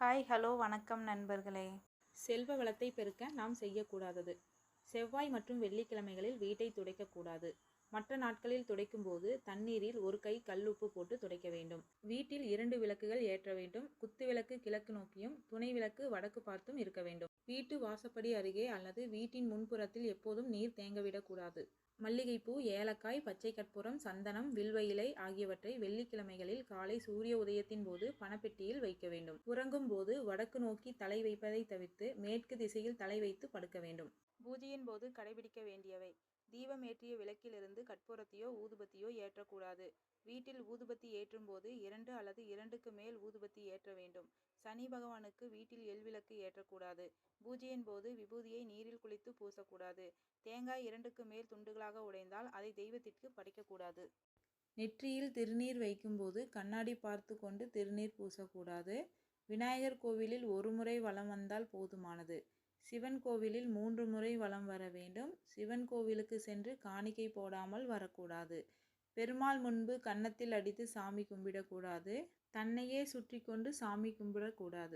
Hi hello வணக்கம் நண்பர்களே. செல்வ வளத்தை பெருக்க நாம் செய்யக்கூடாதது. செவ்வாய் மற்றும் வெள்ளிக்கிழமைகளில் வீட்டை துடைக்கக்கூடாது. மற்ற நாட்களில் துடைக்கும் போது தண்ணீரில் ஒரு கை கல்லுப்பு போட்டு துடைக்க வேண்டும். வீட்டில் இரண்டு விளக்குகள் ஏற்ற வேண்டும். குத்து விளக்கு கிழக்கு நோக்கியும் துணை விளக்கு வடக்கு பார்த்தும் இருக்க வேண்டும். வீட்டு வாசப்படி அருகே அல்லது வீட்டின் முன்புறத்தில் எப்போதும் நீர் தேங்கவிடக்கூடாது. மல்லிகைப்பூ ஏலக்காய் பச்சை கற்பூரம் சந்தனம் வில்வ இலை ஆகியவற்றை வெள்ளிக்கிழமைகளில் காலை சூரிய உதயத்தின் போது பணப்பெட்டியில் வைக்க வேண்டும். உறங்கும் போது வடக்கு நோக்கி தலை வைப்பதை தவிர்த்து மேற்கு திசையில் தலை வைத்து படுக்க வேண்டும். பூஜையின் போது கடைபிடிக்க வேண்டியவை. தீபம் ஏற்றிய விளக்கிலிருந்து கற்பூரத்தையோ ஊதுபத்தியோ ஏற்றக்கூடாது. வீட்டில் ஊதுபத்தி ஏற்றும் போது இரண்டு அல்லது இரண்டுக்கு மேல் ஊதுபத்தி ஏற்ற வேண்டும். சனி பகவானுக்கு வீட்டில் எல்விளக்கு ஏற்றக்கூடாது. பூஜையின் போது விபூதியை நீரில் குளித்து பூசக்கூடாது. தேங்காய் இரண்டுக்கு மேல் துண்டுகளாக உடைந்தால் அதை தெய்வத்திற்கு படைக்கக்கூடாது. நெற்றியில் திருநீர் வைக்கும்போது கண்ணாடி பார்த்து கொண்டு திருநீர் பூசக்கூடாது. விநாயகர் கோவிலில் ஒரு முறை வலம் வந்தால் போதுமானது. சிவன் கோவிலில் மூன்று முறை வலம் வர வேண்டும். சிவன் கோவிலுக்கு சென்று காணிக்கை போடாமல் வரக்கூடாது. பெருமாள் முன்பு கன்னத்தில் அடித்து சாமி கும்பிடக்கூடாது. தன்னையே சுற்றி கொண்டு சாமி கும்பிடக்கூடாது.